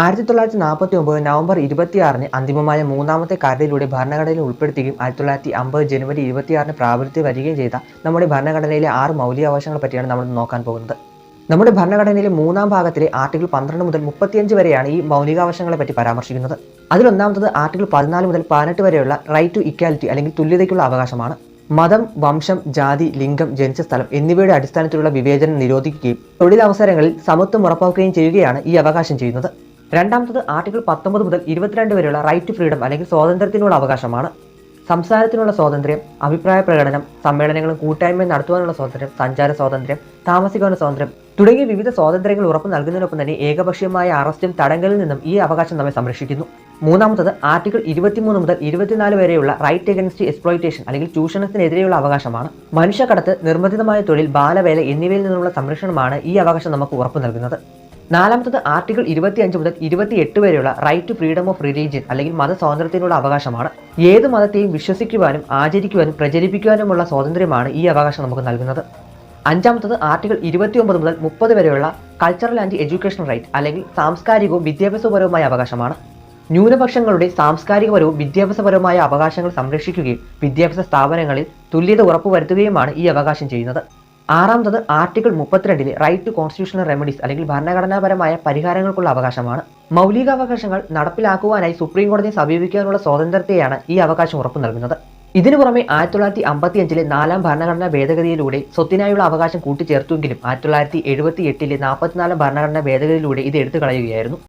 ആയിരത്തി തൊള്ളായിരത്തി നാൽപ്പത്തി ഒമ്പത് നവംബർ ഇരുപത്തിയാറിന് അന്തിമമായ മൂന്നാമത്തെ കരടിലൂടെ ഭരണഘടനയിൽ ഉൾപ്പെടുത്തുകയും ആയിരത്തി തൊള്ളായിരത്തി അമ്പത് ജനുവരി ഇരുപത്തിയാറിന് പ്രാബല്യത്തിൽ വരികയും ചെയ്ത നമ്മുടെ ഭരണഘടനയിലെ ആറ് മൗലികാവകാശങ്ങളെ പറ്റിയാണ് നമ്മൾ നോക്കാൻ പോകുന്നത്. നമ്മുടെ ഭരണഘടനയിലെ മൂന്നാം ഭാഗത്തിലെ ആർട്ടിക്കിൾ പന്ത്രണ്ട് മുതൽ മുപ്പത്തിയഞ്ച് വരെയാണ് ഈ മൗലികാവകാശങ്ങളെ പറ്റി പരാമർശിക്കുന്നത്. അതിലൊന്നാമത്തത് ആർട്ടിക്കിൾ പതിനാല് മുതൽ പതിനെട്ട് വരെയുള്ള റൈറ്റ് ടു ഇക്വാലിറ്റി അല്ലെങ്കിൽ തുല്യതയ്ക്കുള്ള അവകാശമാണ്. മതം വംശം ജാതി ലിംഗം ജനിച്ച സ്ഥലം എന്നിവയുടെ അടിസ്ഥാനത്തിലുള്ള വിവേചനം നിരോധിക്കുകയും തൊഴിലവസരങ്ങളിൽ സമത്വം ഉറപ്പാക്കുകയും ചെയ്യുകയാണ് ഈ അവകാശം ചെയ്യുന്നത്. രണ്ടാമത്തത് ആർട്ടിക്കിൾ പത്തൊമ്പത് മുതൽ ഇരുപത്തിരണ്ട് വരെയുള്ള റൈറ്റ് ടു ഫ്രീഡം അല്ലെങ്കിൽ സ്വാതന്ത്ര്യത്തിനുള്ള അവകാശമാണ്. സംസാരത്തിനുള്ള സ്വാതന്ത്ര്യം അഭിപ്രായ പ്രകടനം സമ്മേളനങ്ങളും കൂട്ടായ്മയും നടത്തുവാനുള്ള സ്വാതന്ത്ര്യം സഞ്ചാര സ്വാതന്ത്ര്യം താമസിക്കാനുള്ള സ്വാതന്ത്ര്യം തുടങ്ങിയ വിവിധ സ്വാതന്ത്ര്യങ്ങൾ ഉറപ്പു നൽകുന്നതിനൊപ്പം തന്നെ ഏകപക്ഷീയമായ അറസ്റ്റും തടങ്കലിൽ നിന്നും ഈ അവകാശം നമ്മെ സംരക്ഷിക്കുന്നു. മൂന്നാമത്തത് ആർട്ടിക്കിൾ ഇരുപത്തിമൂന്ന് മുതൽ ഇരുപത്തിനാല് വരെയുള്ള റൈറ്റ് എഗൻസ്റ്റ് എക്സ്പ്ലോയിറ്റേഷൻ അല്ലെങ്കിൽ ചൂഷണത്തിനെതിരെയുള്ള അവകാശമാണ്. മനുഷ്യക്കടത്ത് നിർബന്ധിതമായ തൊഴിൽ ബാലവേല എന്നിവയിൽ നിന്നുള്ള സംരക്ഷണമാണ് ഈ അവകാശം നമുക്ക് ഉറപ്പ് നൽകുന്നത്. നാലാമത്തത് ആർട്ടിക്കിൾ ഇരുപത്തിയഞ്ച് മുതൽ ഇരുപത്തിയെട്ട് വരെയുള്ള right to freedom of religion അല്ലെങ്കിൽ മതസ്വാതന്ത്ര്യത്തിനുള്ള അവകാശമാണ്. ഏത് മതത്തെയും വിശ്വസിക്കുവാനും ആചരിക്കുവാനും പ്രചരിപ്പിക്കുവാനുമുള്ള സ്വാതന്ത്ര്യമാണ് ഈ അവകാശം നമുക്ക് നൽകുന്നത്. അഞ്ചാമത്തത് ആർട്ടിക്കിൾ ഇരുപത്തിയൊമ്പത് മുതൽ മുപ്പത് വരെയുള്ള കൾച്ചറൽ ആൻഡ് എഡ്യൂക്കേഷണൽ റൈറ്റ് അല്ലെങ്കിൽ സാംസ്കാരികവും വിദ്യാഭ്യാസപരവുമായ അവകാശമാണ്. ന്യൂനപക്ഷങ്ങളുടെ സാംസ്കാരികപരവും വിദ്യാഭ്യാസപരവുമായ അവകാശങ്ങൾ സംരക്ഷിക്കുകയും വിദ്യാഭ്യാസ സ്ഥാപനങ്ങളിൽ തുല്യത ഉറപ്പുവരുത്തുകയുമാണ് ഈ അവകാശം ചെയ്യുന്നത്. ആറാമത്തത് ആർട്ടിക്കിൾ മുപ്പത്തിരണ്ടിലെ റൈറ്റ് ടു കോൺസ്റ്റിറ്റ്യൂഷണൽ റെമഡീസ് അല്ലെങ്കിൽ ഭരണഘടനാപരമായ പരിഹാരങ്ങൾക്കുള്ള അവകാശമാണ്. മൗലികാവകാശങ്ങൾ നടപ്പിലാക്കുവാനായി സുപ്രീം കോടതിയെ സമീപിക്കാനുള്ള സ്വാതന്ത്ര്യത്തെയാണ് ഈ അവകാശം ഉറപ്പു നൽകുന്നത്. ഇതിനു പുറമെ ആയിരത്തി തൊള്ളായിരത്തി അമ്പത്തി അഞ്ചിലെ നാലാം ഭരണഘടനാ ഭേദഗതിയിലൂടെ സ്വത്തിനായുള്ള അവകാശം കൂട്ടിച്ചേർത്തുവെങ്കിലും ആയിരത്തി തൊള്ളായിരത്തി എഴുപത്തി എട്ടിലെ നാൽപ്പത്തിനാലാം ഭരണഘടനാ ഭേദഗതിയിലൂടെ ഇത് എടുത്തു കളയുകയായിരുന്നു.